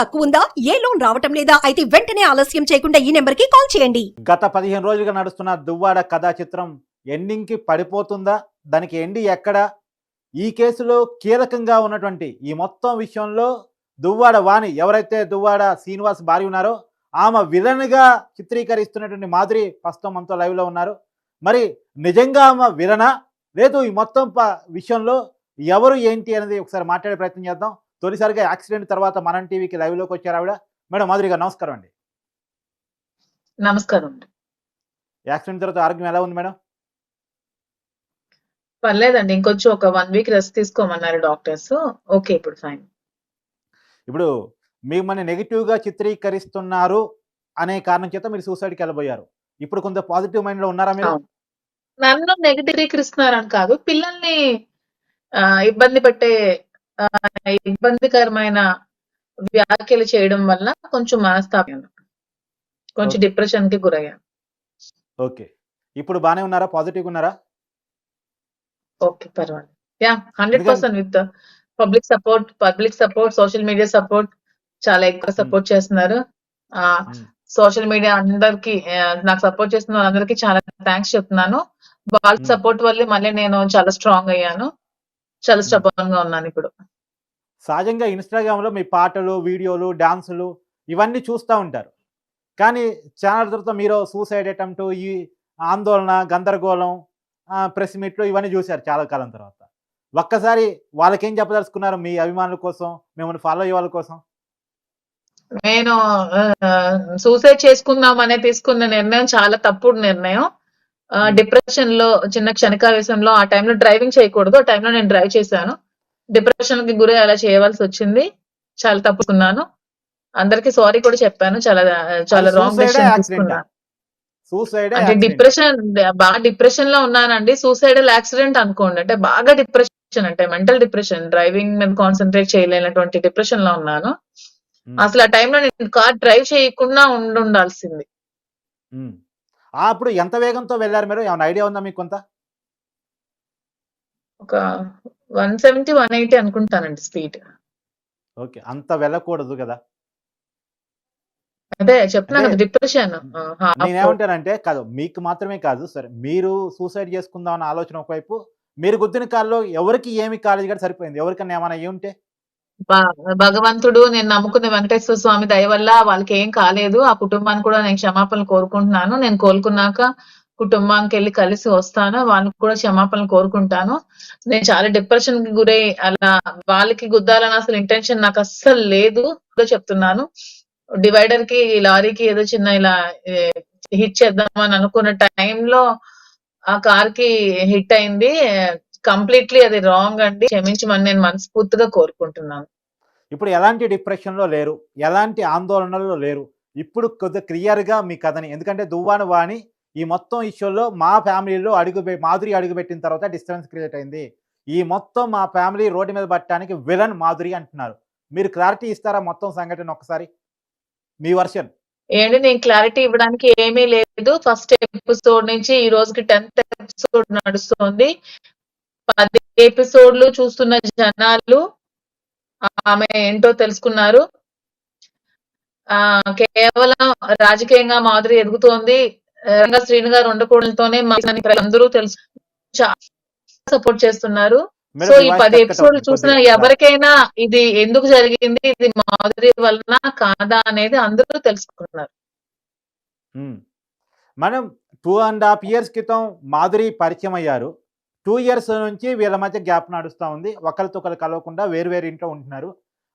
తక్కువ ఉందా ఏ లోన్ రావటం లేదా? అయితే వెంటనే ఆలస్యం చేయకుండా ఈ నెంబర్కి కాల్ చేయండి. గత పదిహేను రోజులుగా నడుస్తున్న దువ్వాడ కథా చిత్రం ఎండింగ్కి పడిపోతుందా? దానికి ఎండి ఎక్కడ? ఈ కేసులో కీలకంగా ఉన్నటువంటి ఈ మొత్తం విషయంలో దువ్వాడ వాణి ఎవరైతే దువ్వాడ శ్రీనివాస్ భార్య ఉన్నారో ఆమె విలన్గా చిత్రీకరిస్తున్నటువంటి మాధురి ప్రస్తుతం మనతో లైవ్లో ఉన్నారు. మరి నిజంగా ఆమె విలనా? లేదు ఈ మొత్తం ప- విషయంలో ఎవరు ఏంటి అనేది ఒకసారి మాట్లాడే ప్రయత్నం చేద్దాం. తొలిసారిగా యాక్సిడెంట్ తర్వాత మనం టీవీకి లైవ్లోకి వచ్చారు ఆవిడ. మేడం మాధురి గారు నమస్కారం అండి. నమస్కారం అండి. యాక్సిడెంట్ తర్వాత ఆరోగ్యం ఎలా ఉంది మేడం? పర్లేదండి ఇంకొంచెం ఒక వన్ వీక్ రెస్ట్ తీసుకోమన్నారు డాక్టర్స్. ఓకే ఇప్పుడు ఫైన్. ఇప్పుడు మిమ్మల్ని నెగిటివ్గా చిత్రీకరిస్తున్నారు అనే కారణం చేత మీరు సూసైడ్కి వెళ్ళబోయారు. ఇప్పుడు కొంత పాజిటివ్ మైండ్లో ఉన్నారా మీరు. నన్ను నెగటివ్రీకరిస్తున్నారని కాదు పిల్లల్ని ఇబ్బంది పెట్టే ఇబ్బందికరమైన వ్యాఖ్యలు చేయడం వల్ల కొంచెం మనస్తాపాను కొంచెం. డిప్రెషన్కి గురయ్యాను ఓకే. ఇప్పుడు బాగానే ఉన్నారా? పాజిటివ్ ఉన్నారా? ఓకే పర్వాలేదు. Yeah hundred percent with public support public support social media support చాలా ఎక్కువ సపోర్ట్ చేస్తున్నారు. ఆ. సోషల్ మీడియా అందరికి నాకు సపోర్ట్ చేస్తున్న వాళ్ళందరికీ చాలా థ్యాంక్స్ చెప్తున్నాను. వాళ్ళ. సపోర్ట్ వల్లే మళ్ళీ నేను చాలా స్ట్రాంగ్ అయ్యాను. చాలా స్టబాన్గా ఉన్నాను ఇప్పుడు. సహజంగా ఇన్స్టాగ్రామ్లో మీ పాటలు వీడియోలు డాన్సులు ఇవన్నీ చూస్తూ ఉంటారు. కానీ ఛానల్ తర్వాత మీరు సూసైడ్ అటెంప్ట్ ఈ ఆందోళన గందరగోళం ప్రెస్ మీట్లు ఇవన్నీ చూశారు చాలా కాలం తర్వాత. ఒక్కసారి వాళ్ళకేం చెప్పదలుచుకున్నారు? మీ అభిమానుల కోసం మిమ్మల్ని ఫాలో అయ్యే వాళ్ళ కోసం? నేను సూసైడ్ చేసుకుందాం అనే తీసుకున్న నిర్ణయం చాలా తప్పుడు నిర్ణయం. Hmm. డిప్రెషన్లో చిన్న క్షణికావేశంలో ఆ టైంలో డ్రైవింగ్ చేయకూడదు. ఆ టైంలో నేను డ్రైవ్ చేశాను. డిప్రెషన్కి గురై అలా చేయవలసి వచ్చింది. చాలా తప్పుకున్నాను. అందరికి సారీ కూడా చెప్పాను. చాలా చాలా రాంగ్ సూసైడ్ అంటే డిప్రెషన్ బాగా డిప్రెషన్లో ఉన్నానండి. సూసైడల్ యాక్సిడెంట్ అనుకోండి. అంటే బాగా డిప్రెషన్ అంటే మెంటల్ డిప్రెషన్ డ్రైవింగ్ మీద కాన్సన్ట్రేట్ చేయలేనటువంటి డిప్రెషన్లో ఉన్నాను అసలు ఆ టైంలో నేను కార్ డ్రైవ్ చేయకుండా ఉండి ఉండాల్సింది. అప్పుడు ఎంత వేగంతో వెళ్ళారు మీరు? ఏమైనా ఐడియా ఉందా మీకు కొంత? ఒక వన్ సెవెంటీ వన్ ఎయిటీ అనుకుంటానండి స్పీడ్. ఓకే అంత వెళ్ళకూడదు కదా? అదే చెప్తున్నా అంటే కదా డిప్రెషన్ నేనేమంటానంటే కాదు మీకు మాత్రమే కాదు సరే మీరు సూసైడ్ చేసుకుందాం అన్న ఆలోచన ఒకవైపు మీరు గుద్దిన కాల్లో ఎవరికి ఏమి కాలేజ్ కూడా సరిపోయింది? ఎవరికన్నా ఏమైనా ఏ ఉంటే? భగవంతుడు నేను నమ్ముకున్న వెంకటేశ్వర స్వామి దయ వల్ల వాళ్ళకి ఏం కాలేదు ఆ కుటుంబానికి కూడా నేను క్షమాపణలు కోరుకుంటున్నాను. నేను కోలుకున్నాక కుటుంబానికి వెళ్ళి కలిసి వస్తాను వాళ్ళకి కూడా క్షమాపణలు కోరుకుంటాను. నేను చాలా డిప్రెషన్కి గురై అలా వాళ్ళకి గుద్దాలని అసలు ఇంటెన్షన్ నాకు అస్సలు లేదు కూడా చెప్తున్నాను. డివైడర్కి లారీకి ఏదో చిన్న ఇలా హిట్ చేద్దామని అనుకున్న టైంలో ఆ కార్కి హిట్ అయింది. కంప్లీట్లీ అది రాంగ్ అండి. క్షమించమని నేను మనస్ఫూర్తిగా కోరుకుంటున్నాను. ఇప్పుడు ఎలాంటి డిప్రెషన్లో లేరు? ఎలాంటి ఆందోళనలో లేరు? ఇప్పుడు కొద్దిగా క్లియర్గా మీ కథని ఎందుకంటే దువ్వాను వాణి ఈ మొత్తం ఇష్యూలో మా ఫ్యామిలీలో అడుగు మాధురి అడుగు పెట్టిన తర్వాత డిస్టర్బెన్స్ క్రియేట్ అయింది. ఈ మొత్తం మా ఫ్యామిలీ రోడ్డు మీద పట్టడానికి విలన్ మాధురి అంటున్నారు. మీరు క్లారిటీ ఇస్తారా మొత్తం సంఘటన ఒకసారి? మీ వర్షన్. ఏంటి నేను క్లారిటీ ఇవ్వడానికి ఏమీ లేదు. ఫస్ట్ ఎపిసోడ్ నుంచి ఈ రోజుకి టెన్త్ ఎపిసోడ్ నడుస్తుంది. పది ఎపిసోడ్లు చూస్తున్న జనాలు ఆమె ఏంటో తెలుసుకున్నారు. ఆ కేవలం రాజకీయంగా మాధురి ఎదుగుతోంది. రంగ శ్రీను గారు ఉండకూడలతోనే మా అందరూ తెలుసు. చాలా సపోర్ట్ చేస్తున్నారు. సో ఈ పది ఎపిసోడ్ చూసిన ఎవరికైనా ఇది ఎందుకు జరిగింది ఇది మాధురి వలన కాదా అనేది అందరూ తెలుసుకున్నారు. మనం టూ అండ్ హాఫ్ ఇయర్స్ క్రితం మాధురి పరిచయం అయ్యారు. టూ ఇయర్స్ నుంచి వీళ్ళ మధ్య గ్యాప్ నడుస్తూ ఉంది. ఒకరితో ఒకరు కలవకుండా వేరు వేరు ఇంట్లో ఉంటున్నారు.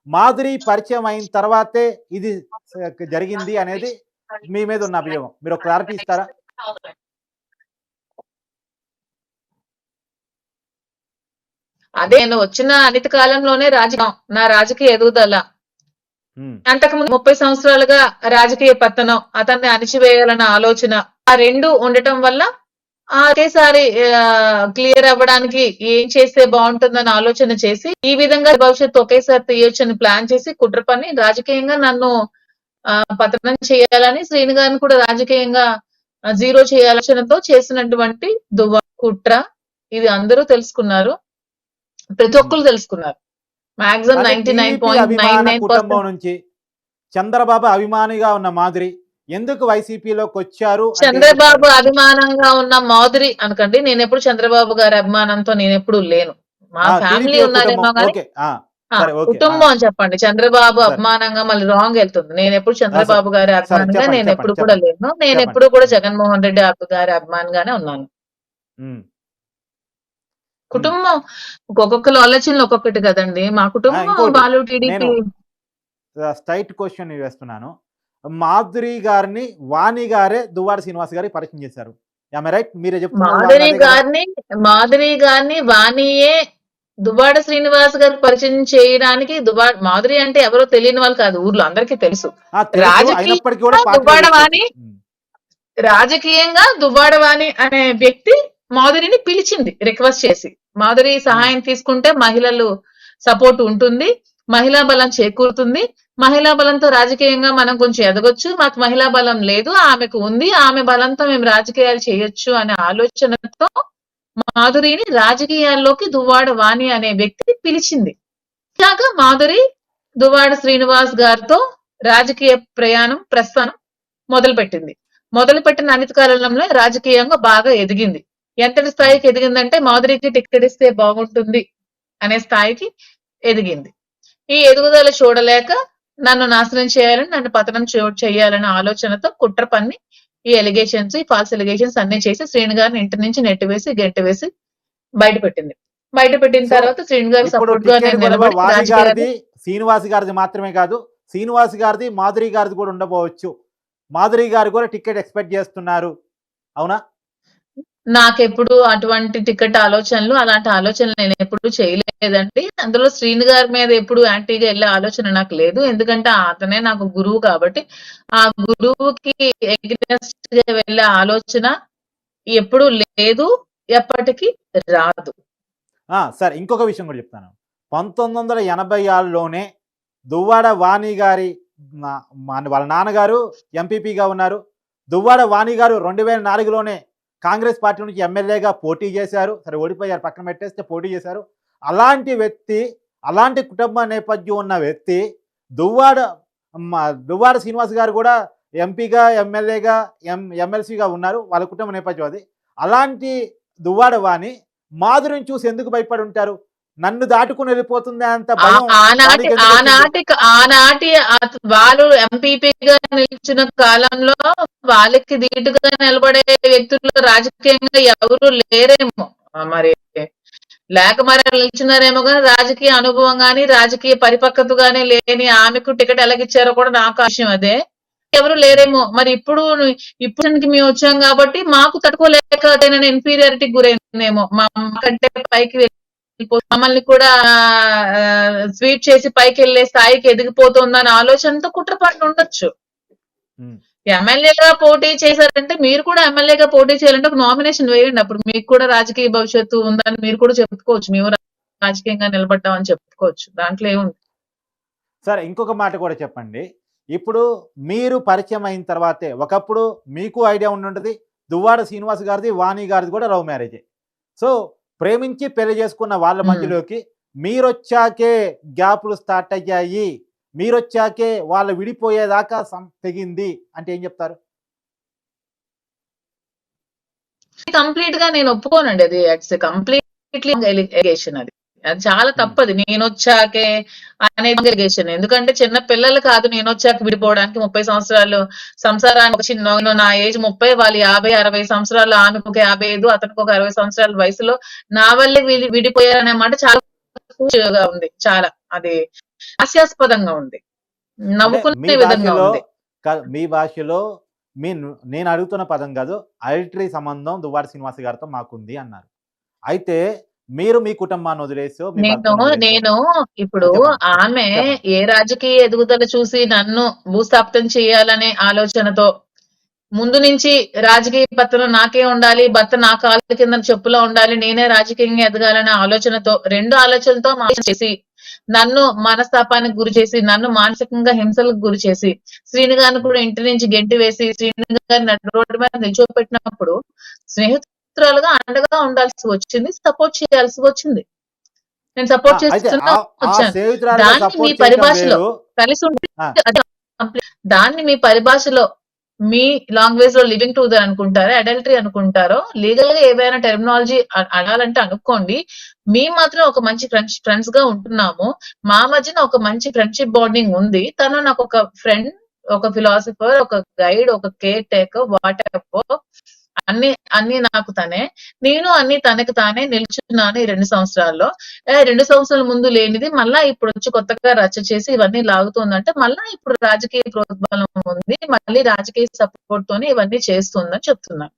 మాధురి పరిచయం అయిన తర్వాతే ఇది జరిగింది అనేది మీ మీద ఉన్న అభియోగం. మీరు క్లారిటీ ఇస్తారా? అదే నేను వచ్చిన అనితి కాలంలోనే రాజకీయం నా రాజకీయ ఎదుగుదల. మ్మ్. అంతకుముందు ముప్పై సంవత్సరాలుగా రాజకీయ పతనం అతన్ని అణిచివేయాలన్న ఆలోచన ఆ రెండు ఉండటం వల్ల ఒకేసారి క్లియర్ అవ్వడానికి ఏం చేస్తే బాగుంటుందని ఆలోచన చేసి ఈ విధంగా భవిష్యత్తు ఒకేసారి తీయొచ్చని ప్లాన్ చేసి కుట్ర పని రాజకీయంగా నన్ను పతనం చేయాలని శ్రీను గారిని కూడా రాజకీయంగా జీరో చేయాలనతో చేసినటువంటి దువ్వ కుట్ర ఇది అందరూ తెలుసుకున్నారు ప్రతి ఒక్కరు తెలుసుకున్నారు maximum ninety nine point nine nine నుంచి చంద్రబాబు అభిమానిగా ఉన్న మాదిరి ఎందుకు వైసీపీలోకి వచ్చారు చంద్రబాబు? అభిమానంగా ఉన్న మాధురి అనకండి నేను ఎప్పుడు చంద్రబాబు గారి అభిమానంతో నేను ఎప్పుడు లేను మా ఫ్యామిలీ ఉన్నారేమో. కానీ. కుటుంబం అని చెప్పండి. చంద్రబాబు సరే. అభిమానంగా మళ్ళీ రాంగ్ వెళ్తుంది. నేను ఎప్పుడు చంద్రబాబు గారి అభిమానంగా నేను ఎప్పుడు కూడా. లేను. నేను. ఎప్పుడు కూడా జగన్మోహన్ రెడ్డి గారి అభిమానిగానే ఉన్నాను. కుటుంబం ఒక్కొక్కరు ఆలోచనలు ఒక్కొక్కటి కదండి. మా కుటుంబం వాళ్ళు టీడీపీ. స్ట్రైట్ క్వశ్చన్ వేస్తున్నాను. మాధురి గారిని వాణి గారే దువ్వాడ శ్రీనివాస్ గారి పరిచయం చేశారు. రైట్ మీరే చెప్తున్నారు మాధురి? గారిని మాధురి గారిని వాణియే దుబాడ శ్రీనివాస్ గారు పరిచయం చేయడానికి దుబా మాధురి అంటే ఎవరో తెలియని వాళ్ళు కాదు ఊర్లో అందరికీ తెలుసు. ఆ, తెలుసు, రాజకీయ అయినప్పటికీ కూడా పార్టీలో దువ్వాడ వ్యక్తి. వాణి ఉమ్. రాజకీయంగా దువ్వాడవాణి అనే వ్యక్తి మాధురిని పిలిచింది రిక్వెస్ట్ చేసి. మాధురి సహాయం తీసుకుంటే మహిళలు సపోర్ట్ ఉంటుంది మహిళా బలం చేకూరుతుంది. మహిళా బలంతో రాజకీయంగా మనం కొంచెం ఎదగొచ్చు మాకు మహిళా బలం లేదు ఆమెకు ఉంది ఆమె బలంతో మేము రాజకీయాలు చేయొచ్చు అనే ఆలోచనతో మాధురిని రాజకీయాల్లోకి దువ్వాడ వాణి అనే వ్యక్తి పిలిచింది. కాక మాధురి దువ్వాడ శ్రీనివాస్ గారితో రాజకీయ ప్రయాణం ప్రస్థానం మొదలుపెట్టింది. మొదలుపెట్టిన అనిత కాలంలో రాజకీయంగా బాగా ఎదిగింది. ఎంతటి స్థాయికి ఎదిగిందంటే మాధురికి టికెట్ ఇస్తే బాగుంటుంది అనే స్థాయికి ఎదిగింది. ఈ ఎదుగుదల చూడలేక నన్ను నాశనం చేయాలని నన్ను పతనం చేయాలనే ఆలోచనతో కుట్ర పన్ని ఈ ఎలిగేషన్స్ ఈ ఫాల్స్ ఎలిగేషన్స్ అన్ని చేసి శ్రీను గారిని ఇంటి నుంచి నెట్టివేసి గెంటి వేసి బయట పెట్టింది బయట పెట్టిన తర్వాత శ్రీను గారి సపోర్ట్గా నిలబడి శ్రీనివాస్ గారిది మాత్రమే కాదు శ్రీనివాస్ గారిది మాధురి గారిది కూడా ఉండబోవచ్చు. మాధురి గారు కూడా టికెట్ ఎక్స్పెక్ట్ చేస్తున్నారు. అవునా? నాకెప్పుడు అటువంటి టికెట్ ఆలోచనలు అలాంటి ఆలోచనలు నేను ఎప్పుడు చేయలేదండి. అందులో శ్రీను గారి మీద ఎప్పుడు యాంటీగా వెళ్ళే ఆలోచన నాకు లేదు. ఎందుకంటే అతనే నాకు గురువు కాబట్టి ఆ గురువుకి ఎగ్నెస్ట్గా వెళ్ళే ఆలోచన ఎప్పుడు లేదు ఎప్పటికీ రాదు. సరే ఇంకొక విషయం కూడా చెప్తాను. పంతొమ్మిది వందల ఎనభై ఆరులోనే దువ్వాడ వాణి గారి వాళ్ళ నాన్నగారు ఎంపీపీగా ఉన్నారు. దువ్వాడ వాణి గారు రెండు వేల నాలుగులోనే కాంగ్రెస్ పార్టీ నుంచి ఎమ్మెల్యేగా పోటీ చేశారు. సరే ఓడిపోయారు. పక్కన పెట్టేస్తే పోటీ చేశారు. అలాంటి వ్యక్తి అలాంటి కుటుంబ నేపథ్యం ఉన్న వ్యక్తి దువ్వాడ మా- దువ్వాడ శ్రీనివాస్ గారు కూడా ఎంపీగా ఎమ్మెల్యేగా ఎం ఎమ్మెల్సీగా ఉన్నారు. వాళ్ళ కుటుంబ నేపథ్యం అది. అలాంటి దువ్వాడ వాణి మాధురిని చూసి ఎందుకు భయపడి ఉంటారు? నన్ను దాటుకుని వెళ్ళిపోతుంది అంత ఆనాటి? ఆనాటి వాళ్ళు ఎంపీపీగా నిలిచిన కాలంలో వాళ్ళకి ధీటుగా నిలబడే వ్యక్తులు రాజకీయంగా ఎవరు లేరేమో. మరి లేక మరి నిల్చున్నారేమో కానీ రాజకీయ అనుభవం గాని రాజకీయ పరిపక్వత గాని లేని ఆమెకు టికెట్ ఎలాగిచ్చారో కూడా నాకు ఆ విషయం అదే. ఎవరు లేరేమో. మరి ఇప్పుడు ఇప్పుడు మేము వచ్చాం కాబట్టి మాకు తట్టుకోలేక ఇన్ఫీరియారిటీ గురైందేమో. మా కంటే పైకి మమ్మల్ని కూడా స్వీప్ చేసి పైకి వెళ్ళే స్థాయికి ఎదిగిపోతుందన్న ఆలోచనతో కుట్రపాటు ఉండొచ్చు. ఎమ్మెల్యేగా పోటీ చేశారంటే మీరు కూడా ఎమ్మెల్యేగా పోటీ చేయాలంటే ఒక నామినేషన్ వేయండి. అప్పుడు మీకు కూడా రాజకీయ భవిష్యత్తు ఉందని మీరు కూడా చెప్పుకోవచ్చు. మేము రాజకీయంగా నిలబడ్డామని చెప్పుకోవచ్చు. దాంట్లో ఏముంది? సరే ఇంకొక మాట కూడా చెప్పండి. ఇప్పుడు మీరు పరిచయం అయిన తర్వాతే ఒకప్పుడు మీకు ఐడియా ఉండుంటది. దువ్వాడ శ్రీనివాస్ గారిది వాణి గారిది కూడా లవ్ మ్యారేజే. సో ప్రేమించి పెళ్ళి చేసుకున్న వాళ్ళ. మధ్యలోకి మీరొచ్చాకే గ్యాపులు స్టార్ట్ అయ్యాయి. మీరొచ్చాకే వాళ్ళు విడిపోయేదాకా తెగింది అంటే ఏం చెప్తారు? కంప్లీట్గా నేను ఒప్పుకోనండి అది. కంప్లీట్లీ ఎలిగేషన్ అది. అది చాలా తప్పది. నేను వచ్చాకే ఎలిగేషన్ ఎందుకంటే చిన్న పిల్లలు కాదు నేను వచ్చాక విడిపోవడానికి ముప్పై సంవత్సరాలు సంసారానికి వచ్చి నేను నా ఏజ్ ముప్పై వాళ్ళు యాభై అరవై సంవత్సరాలు ఆమెకు ఒక యాభై ఐదు అతనికి ఒక అరవై సంవత్సరాల వయసులో నా వల్లే విడి విడిపోయారనే మాట చాలా ఉంది. చాలా. అది హాస్యాస్పదంగా ఉంది. నవ్వుకునే విధంగా ఉంది. మీ భాషలో మీ నేను అడుగుతున్న పదం కాదు అల్టరీ సంబంధం దువ్వాడ శ్రీనివాస్ గారితో మాకుంది అన్నారు. అయితే మీరు మీ కుటుంబాన్ని వదిలేసో మీ నేను భర్తను వదిలేసో- నేను ఇప్పుడు చెప్పండి, ఆమె చెప్పండి. ఏ రాజకీయ ఎదుగుదల చూసి నన్ను భూస్థాపితం చేయాలనే ఆలోచనతో ముందు నుంచి రాజకీయ పత్రం నాకే ఉండాలి భర్త నా కాళ్ళ కింద చెప్పులో ఉండాలి నేనే రాజకీయంగా ఎదగాలనే ఆలోచనతో రెండు ఆలోచనతో మాటలు చేసి నన్ను మనస్తాపానికి గురి చేసి నన్ను మానసికంగా హింసలకు గురి చేసి శ్రీను గారిని కూడా ఇంటి నుంచి గెంటి వేసి శ్రీను గారిని నడి రోడ్డు మీద నిల్చోబెట్టినప్పుడు స్నేహితురాలుగా అండగా ఉండాల్సి వచ్చింది సపోర్ట్ చేయాల్సి వచ్చింది. నేను సపోర్ట్ చేస్తున్నా వచ్చాను. support మీ పరిభాషలో. కలిసి ఉంటే దాన్ని మీ పరిభాషలో మీ లాంగ్వేజ్లో లివింగ్ టుగెదర్ అనుకుంటారో అడల్టరీ అనుకుంటారో లీగల్గా ఏవైనా టెర్మినాలజీ అనాలంటే అనుకోండి మీ మాత్రం ఒక మంచి ఫ్రెండ్స్ ఫ్రెండ్స్గా ఉంటున్నాము. మా మధ్యన ఒక మంచి ఫ్రెండ్షిప్ బాండింగ్ ఉంది. తను నాకు ఒక ఫ్రెండ్ ఒక ఫిలాసఫర్ ఒక గైడ్ ఒక కేర్ టేకర్ వాట్ ఎవర్ అన్ని అన్ని నాకు తనే. నేను అన్ని తనకు తానే నిల్చున్నాను ఈ రెండు సంవత్సరాల్లో. రెండు సంవత్సరాల ముందు లేనిది మళ్ళా ఇప్పుడు వచ్చి కొత్తగా రచ్చ చేసి ఇవన్నీ లాగుతుందంటే మళ్ళా ఇప్పుడు రాజకీయ ప్రోద్బలం ఉంది మళ్ళీ రాజకీయ సపోర్ట్ తోనే ఇవన్నీ చేస్తుందని చెప్తున్నాను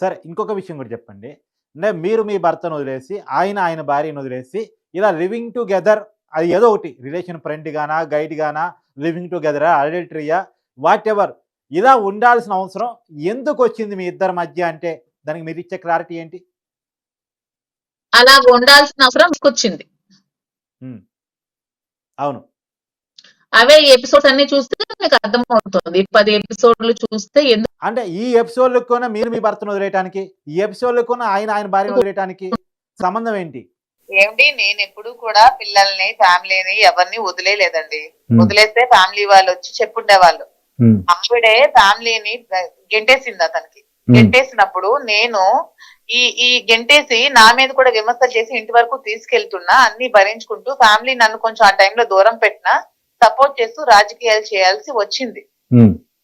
సరే ఇంకొక విషయం కూడా చెప్పండి. అంటే మీరు మీ భర్తను వదిలేసి ఆయన ఆయన భార్యను వదిలేసి ఇలా లివింగ్ టుగెదర్ అది ఏదో ఒకటి రిలేషన్ ఫ్రెండ్ గానా గైడ్ గానా లివింగ్ టుగెదరా అడల్టరీయా వాట్ ఎవర్ ఇలా ఉండాల్సిన అవసరం ఎందుకు వచ్చింది మీ ఇద్దరి మధ్య అంటే దానికి మీరు ఇచ్చే క్లారిటీ ఏంటి? అలా ఉండాల్సిన అవసరం వచ్చింది. అవును. అవే ఎపిసోడ్స్ అన్ని చూస్తే మీకు అర్థం అవుతుంది పది ఎపిసోడ్లు చూస్తే ఎందుకు అంటే ఈ ఎపిసోడ్లకు కూడా మీరు మీ భర్తను వదిలేయటానికి ఈ ఎపిసోడ్లకు కూడా ఆయన ఆయన భార్యను వదిలేయటానికి సంబంధం ఏంటి? ఏమిటి? నేను ఎప్పుడు కూడా పిల్లల్ని ఫ్యామిలీని ఎవరిని వదిలేలేదండి వదిలేస్తే ఫ్యామిలీ వాళ్ళు వచ్చి చెప్పుండే వాళ్ళు ఆవిడే ఫ్యామిలీని గెంటేసింది అతనికి. గెంటేసినప్పుడు నేను ఈ ఈ గెంటేసి నా మీద కూడా విమర్శలు చేసి ఇంటి వరకు తీసుకెళ్తున్నా అన్ని భరించుకుంటూ ఫ్యామిలీ నన్ను కొంచెం ఆ టైంలో దూరం పెట్టినా సపోర్ట్ చేస్తూ రాజకీయాలు చేయాల్సి వచ్చింది.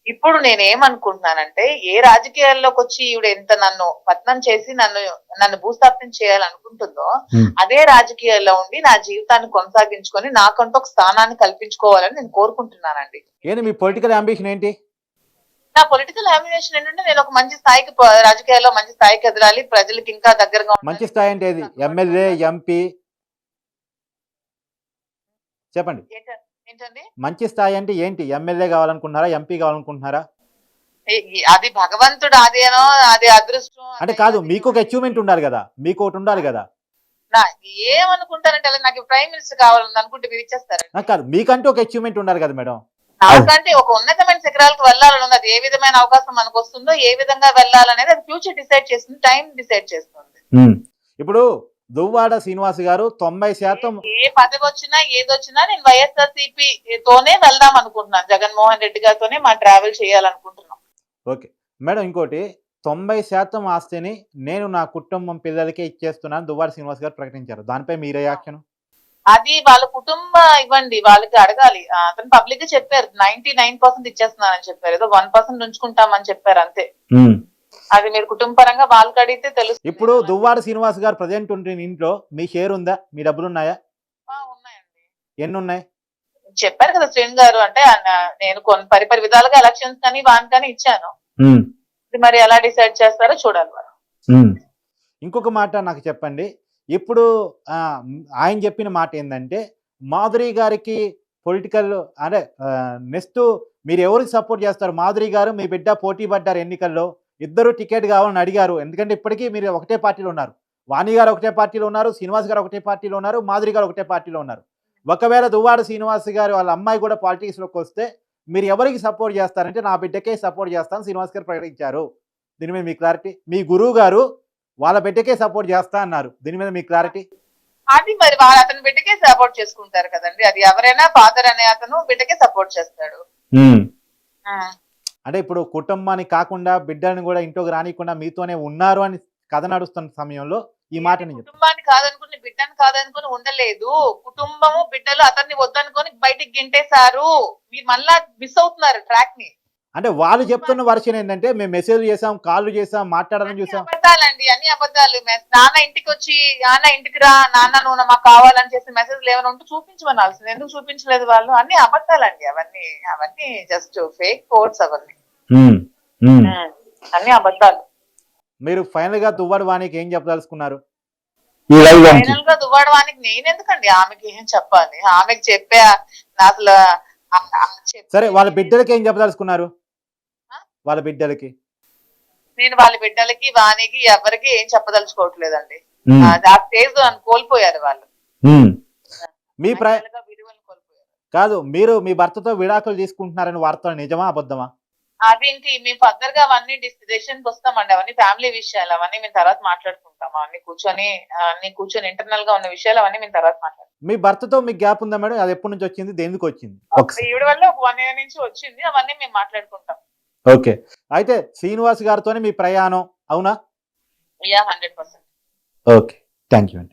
ఇప్పుడు నేను ఏమనుకుంటున్నానంటే ఏ రాజకీయాల్లోకి వచ్చి ఈవిడ ఎంత నన్ను పతనం చేసి నన్ను నన్ను భూస్థాపన చేయాలనుకుంటుందో Hmm. అదే రాజకీయాల్లో ఉండి నా జీవితాన్ని కొనసాగించుకొని నాకంటూ ఒక స్థానాన్ని కల్పించుకోవాలని నేను కోరుకుంటున్నానండి. ఏంటి మీ పొలిటికల్ అంబిషన్ ఏంటి? నా పొలిటికల్ అమినేషన్ ఏంటంటే నేను ఒక మంచి స్థాయికి రాజకీయాల్లో మంచి స్థాయికి ఎదగాలి ప్రజలకు ఇంకా దగ్గరగా. మంచి స్థాయి అంటే ఎమ్మెల్యే ఎంపీ చెప్పండి. మంచి స్థాయి అంటే ఏంటి? ఎమ్మెల్యే కావాలనుకుంటున్నారా? ఎంపీ కావాలనుకుంటున్నారా? అది భగవంతుడు అదేనో అది అదృష్టం అంటే కాదు మీకు ఒక అచీవ్మెంట్ ఉండాలి కదా. మీకు ఒకటి ఉండాలి కదా. నా ఏమనుకుంటారంటే నాకు ప్రైమ్ మినిస్టర్ కావాలని అనుకుంటే మీరు ఇచ్చేస్తారండి. నాకు కాదు మీకంటూ ఒక అచీవ్మెంట్ ఉండాలి కదా మేడం. నాకంటే ఒక ఉన్నతమైన శిఖరాలకు వెళ్ళాలని ఉంది అది ఏ విధమైన అవకాశం మనకు వస్తుందో ఏ విధంగా వెళ్ళాలనేది అది ఫ్యూచర్ డిసైడ్ చేస్తుంది టైం డిసైడ్ చేస్తుంది. ఇప్పుడు దువ్వాడ శ్రీనివాస్ గారు తొంభై శాతం ఏ పదవి వచ్చినా ఏది వచ్చినా నేను వైఎస్ఆర్సీపీ తోనే వెళ్దాం అనుకుంటున్నాను జగన్మోహన్ రెడ్డి గారితోనే మా ట్రావెల్ చేయాలనుకుంటున్నాం. ఓకే. మేడం ఇంకోటి తొంభై శాతం ఆస్తిని నేను నా కుటుంబం పిల్లలకే ఇచ్చేస్తున్నాను. దువ్వాడ శ్రీనివాస్ గారు ప్రకటించారు. దానిపై మీ రియాక్షన్ అది వాళ్ళ కుటుంబ ఇవ్వండి. వాళ్ళకి అడగాలి. అతను పబ్లిక్గా చెప్పారు. నైన్టీ నైన్ పర్సెంట్ ఇచ్చేస్తున్నానని చెప్పారు. ఏదో వన్ పర్సెంట్ ఉంచుకుంటామని చెప్పారు అంతే. అది మీరు కుటుంబ పరంగా వాళ్ళకి అడిగితే తెలుస్తుంది. ఇప్పుడు దువ్వాడ శ్రీనివాస్ గారు ప్రజెంట్ ఉంటున్న ఇంట్లో మీ షేర్ ఉందా? మీ డబ్బులు ఉన్నాయా? ఉన్నాయండి. ఎన్ని ఉన్నాయి? చెప్పారు కదా శ్రేణి గారు అంటే నేను కొన్ని పరిపరి విధాలుగా ఎలక్షన్స్ కానీ వాన్ కానీ ఇచ్చాను మరి ఎలా డిసైడ్ చేస్తారో చూడాలి ఇంకొక మాట నాకు చెప్పండి. ఇప్పుడు ఆ, ఆయన చెప్పిన మాట ఏంటంటే మాధురి గారికి పొలిటికల్ అంటే నెక్స్ట్ మీరు ఎవరికి సపోర్ట్ చేస్తారు? మాధురి గారు మీ బిడ్డ పోటీ పడ్డారు ఎన్నికల్లో. ఇద్దరు టికెట్ కావాలని అడిగారు. ఎందుకంటే ఇప్పటికీ మీరు ఒకటే పార్టీలో ఉన్నారు. వాణి గారు ఒకటే పార్టీలో ఉన్నారు. శ్రీనివాస్ గారు ఒకటే పార్టీలో ఉన్నారు. మాధురి గారు ఒకటే పార్టీలో ఉన్నారు. ఒకవేళ దువ్వాడ శ్రీనివాస్ గారు వాళ్ళ అమ్మాయి కూడా పాలిటిక్స్లోకి వస్తే మీరు ఎవరికి సపోర్ట్ చేస్తారంటే నా బిడ్డకే సపోర్ట్ చేస్తాను శ్రీనివాస్ గారు ప్రకటించారు. దీని మీద మీ క్లారిటీ మీ గురువు గారు వాళ్ళ బిడ్డకే సపోర్ట్ చేస్తా అన్నారు. దీని మీద మీ క్లారిటీ అది మరి వాళ్ళు అతని బిడ్డకే సపోర్ట్ చేసుకుంటారు కదండి. అది ఎవరైనా ఫాదర్ అనే అతను బిడ్డకే సపోర్ట్ చేస్తాడు. ఆ. అంటే ఇప్పుడు కుటుంబాన్ని కాకుండా బిడ్డని కూడా ఇంట్లోకి రానికుండా మీతోనే ఉన్నారు అని కథ నడుస్తున్న సమయంలో ఈ మాట కుటుంబాన్ని కాదనుకుని బిడ్డని కాదనుకుని ఉండలేదు. కుటుంబము బిడ్డలు అతన్ని వద్దనుకొని బయటికి గింటేశారు. మీరు మళ్ళా మిస్ అవుతున్నారు ట్రాక్ని. అంటే వాళ్ళు చెప్తున్న వర్షన్ ఏంటంటే మేము మెసేజ్ చేసాం కాల్ చేసాం మాట్లాడాలని అన్ని చూసాం అబద్ధాలండి అన్ని అబద్ధాలు. నాన్న ఇంటికి వచ్చి నాన్న ఇంటికి రా నాన్న నువ్వు మాకు కావాలని చేసి మెసేజ్ ఏమైనా ఉంటే చూపించమనాల్సింది. ఎందుకు చూపించలేదు వాళ్ళు? అన్ని అబద్ధాలండి అవన్నీ అవన్నీ జస్ట్ ఫేక్ కోడ్స్ అవన్నీ. అన్ని అబద్ధాలు. మీరు ఫైనల్గా దువ్వాడు వానికి ఏం చెప్పదలుచుకున్నారు? ఫైనల్గా దువ్వడడానికి నేను ఎందుకండి ఆమెకి ఏం చెప్పాలి? ఆమెకి చెప్పే అసలు ఆ- ఆ చెప్పే- సరే వాళ్ళ బిడ్డలకి ఏం చెప్పదలుచుకున్నారు? వాళ్ళ బిడ్డలకి? నేను వాళ్ళ బిడ్డలకి వానికి ఎవరికి ఏం చెప్పదలుచుకోవట్లేదండి. ఆ స్టేజ్ నన్ను కోల్పోయారు వాళ్ళు. మీ కాదు మీరు మీ భర్తతో విడాకులు తీసుకుంటున్నారని వార్తలు నిజమా అబద్ధమా? ఇంక మేము ఫర్దర్గా అవన్నీ డిసిషన్కి వస్తామండి అవన్నీ ఫ్యామిలీ విషయాలు అవన్నీ మేము తర్వాత మాట్లాడుకుంటాం అవన్నీ కూర్చొని అన్ని కూర్చొని ఇంటర్నల్గా ఉన్న విషయాలు అవన్నీ మేము తర్వాత మాట్లాడుకుంటాం. మీ భర్తతో మీకు గ్యాప్ ఉందా మేడం? అది ఎప్పటి నుంచి వచ్చింది? దేనికి వచ్చింది ఈవిడ వల్ల ఒక వన్ ఇయర్ నుంచి వచ్చింది అవన్నీ మేము మాట్లాడుకుంటాం. ఓకే. అయితే శ్రీనివాస్ గారితోనే మీ ప్రయాణం అవునా? Yeah hundred percent. Okay. Thank you అండి.